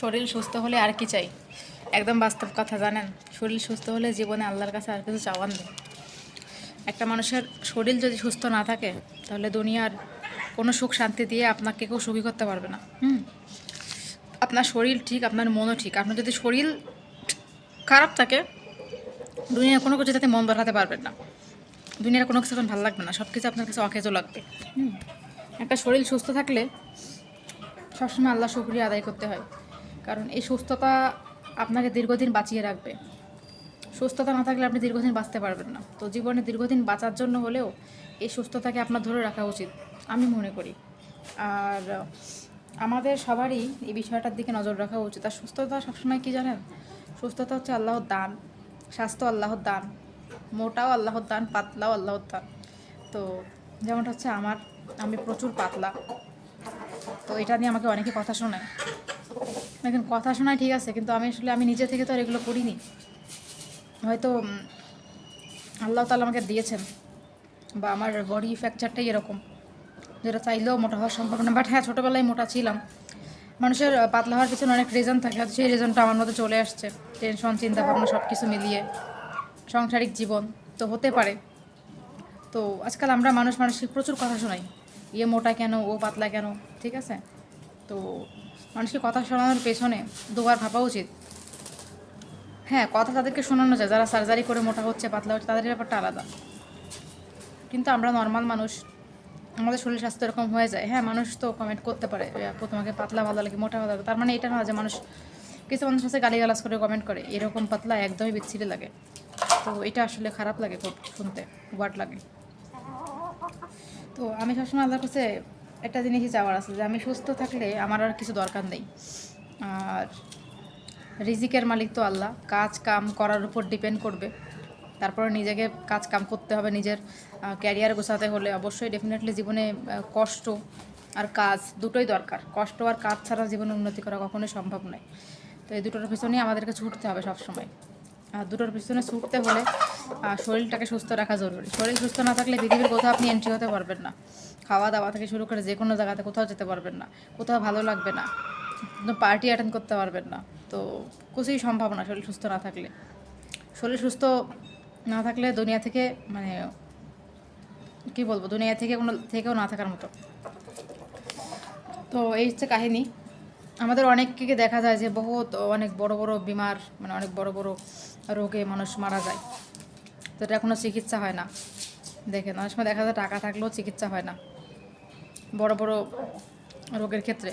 শরীর সুস্থ হলে আর কি চাই? একদম বাস্তব কথা, জানেন? শরীর সুস্থ হলে জীবনে আল্লাহর কাছে আর কিছু চাওয়ার নেই। একটা মানুষের শরীর যদি সুস্থ না থাকে, তাহলে দুনিয়ার কোনো সুখ শান্তি দিয়ে আপনাকে কেউ সুখী করতে পারবে না। হুম? আপনার শরীর ঠিক, আপনার মনও ঠিক। আপনার যদি শরীর খারাপ থাকে, দুনিয়ার কোনো কিছু যাতে মন বাড়াতে পারবেন না। দুনিয়ার কোনো কিছু এখন ভালো লাগবে না। সব কিছু আপনার কাছে অকেজো লাগবে। হুম? একটা শরীর সুস্থ থাকলে সবসময় আল্লাহ শুক্রিয়া আদায় করতে হয়। কারণ এই সুস্থতা আপনাকে দীর্ঘদিন বাঁচিয়ে রাখবে। সুস্থতা না থাকলে আপনি দীর্ঘদিন বাঁচতে পারবেন না। তো জীবনে দীর্ঘদিন বাঁচার জন্য হলেও এই সুস্থতাকে আপনার ধরে রাখা উচিত, আমি মনে করি। আর আমাদের সবারই এই বিষয়টার দিকে নজর রাখা উচিত। আর সুস্থতা সবসময় কি জানেন? সুস্থতা হচ্ছে আল্লাহর দান। স্বাস্থ্য আল্লাহর দান। মোটাও আল্লাহর দান, পাতলাও আল্লাহর দান। তো যেমনটা হচ্ছে আমার, আমি প্রচুর পাতলা। তো এটা নিয়ে আমাকে অনেকে কথা শোনায়। দেখেন, কথা শোনায় ঠিক আছে, কিন্তু আমি আসলে আমি নিজে থেকে তো আর এগুলো করিনি। হয়তো আল্লাহ তালা আমাকে দিয়েছেন, বা আমার বডি ফ্র্যাকচারটাই এরকম, যেটা চাইলেও মোটা হওয়া সম্ভব না। বাট হ্যাঁ ছোটোবেলায় মোটা ছিলাম। মানুষের পাতলা হওয়ার পিছনে অনেক রিজন থাকে সেই রিজনটা আমার মধ্যে চলে আসছে। টেনশন চিন্তা ভাবনা সব কিছু মিলিয়ে, সাংসারিক জীবন তো হতে পারে। তো আজকাল আমরা মানুষ মানুষকে প্রচুর কথা শোনাই। ইয়ে মোটা কেন, ও পাতলা কেন, ঠিক আছে? তো মানুষকে কথা শোনানোর পেছনে দুবার ভাবা উচিত। হ্যাঁ কথা তাদেরকে শোনানো যায়। যারা সার্জারি করে মোটা হচ্ছে, পাতলা হচ্ছে, তাদের ব্যাপারটা আলাদা। কিন্তু আমরা নর্মাল মানুষ, আমাদের শরীর স্বাস্থ্য এরকম হয়ে যায়। হ্যাঁ মানুষ তো কমেন্ট করতে পারে তোমাকে পাতলা ভালো লাগে, মোটা ভালো লাগে। তার মানে এটা না যে মানুষ, কিছু মানুষ আছে গালিগালাজ করে কমেন্ট করে। এরকম পাতলা একদমই বিচ্ছিরি লাগে। তো এটা আসলে খারাপ লাগে খুব শুনতে, ওয়ার্ড লাগে। তো আমি সবসময় আল্লাহর কাছে একটা জিনিসই চাওয়ার আছে যে আমি সুস্থ থাকলে আমার আর কিছু দরকার নেই। আর রিজিকের মালিক তো আল্লাহ, কাজ কাম করার উপর ডিপেন্ড করবে। তারপরে নিজেকে কাজ কাম করতে হবে, নিজের ক্যারিয়ার গোছাতে হলে অবশ্যই ডেফিনেটলি জীবনে কষ্ট আর কাজ দুটোই দরকার। কষ্ট আর কাজ ছাড়া জীবনে উন্নতি করা কখনোই সম্ভব নয়। তো এই দুটোর পিছনেই আমাদেরকে ছুটতে হবে সবসময়। আর দুটোর পিছনে ছুটতে হলে শরীরটাকে সুস্থ রাখা জরুরি। শরীর সুস্থ না থাকলে পৃথিবীর কোথাও আপনি এন্ট্রি হতে পারবেন না। খাওয়া দাওয়া থেকে শুরু করে যে কোনো জায়গাতে কোথাও যেতে পারবেন না। কোথাও ভালো লাগবে না। পার্টি অ্যাটেন্ড করতে পারবেন না। তো কিছুই সম্ভব না শরীর সুস্থ না থাকলে। শরীর সুস্থ না থাকলে দুনিয়া থেকে মানে কি বলব, দুনিয়া থেকে কোনো, থেকেও না থাকার মতো। তো এই হচ্ছে কাহিনী। আমাদের অনেককে দেখা যায় যে বহুত, অনেক বড় বড়, বিমার মানে অনেক বড় বড় রোগে মানুষ মারা যায়। তো এটা কোনো চিকিৎসা হয় না। দেখেন, অনেক সময় দেখা যায় টাকা থাকলেও চিকিৎসা হয় না। বড় বড় রোগের ক্ষেত্রে।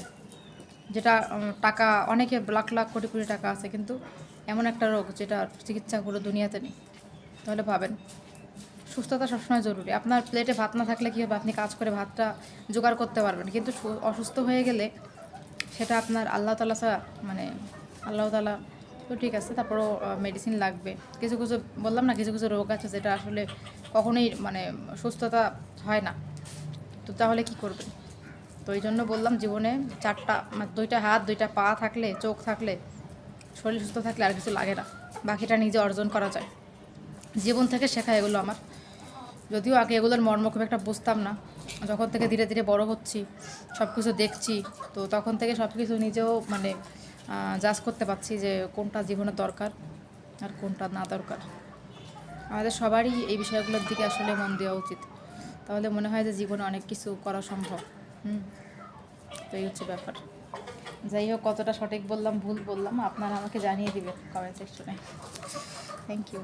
যেটা টাকা, অনেকে লাখ লাখ, কোটি কোটি টাকা আছে, কিন্তু এমন একটা রোগ যেটা চিকিৎসাগুলো দুনিয়াতে নেই। তাহলে ভাবেন, সুস্থতা সবসময় জরুরি। আপনার প্লেটে ভাত না থাকলে কী হবে? আপনি কাজ করে ভাতটা জোগাড় করতে পারবেন। কিন্তু অসুস্থ হয়ে গেলে সেটা আপনার আল্লাহ তালা মানে আল্লাহ তালা তো ঠিক আছে, তারপরও মেডিসিন লাগবে। কিছু কিছু, বললাম না, কিছু কিছু রোগ আছে যেটা আসলে কখনোই মানে সুস্থতা হয় না। তো তাহলে কি করবেন তো এই জন্য বললাম, জীবনে চারটা মানে দুইটা হাত, দুইটা পা থাকলে, চোখ থাকলে, শরীর সুস্থ থাকলে আর কিছু লাগে না। বাকিটা নিজে অর্জন করা যায়। জীবন থেকে শেখা এগুলো আমার। যদিও আগে এগুলোর মর্ম খুব একটা বুঝতাম না। যখন থেকে ধীরে ধীরে বড় হচ্ছি সব কিছু দেখছি, তো তখন থেকে সব কিছু নিজেও মানে জাজ করতে পারছি যে কোনটা জীবনে দরকার আর কোনটা না দরকার। আমাদের সবারই এই বিষয়গুলোর দিকে আসলে মন দেওয়া উচিত। তাহলে মনে হয় যে জীবনে অনেক কিছু করা সম্ভব। হুম, তো এই হচ্ছে ব্যাপার। যাই হোক, কতটা সঠিক বললাম, ভুল বললাম, আপনারা আমাকে জানিয়ে দিবেন কমেন্ট সেকশনে থ্যাংক ইউ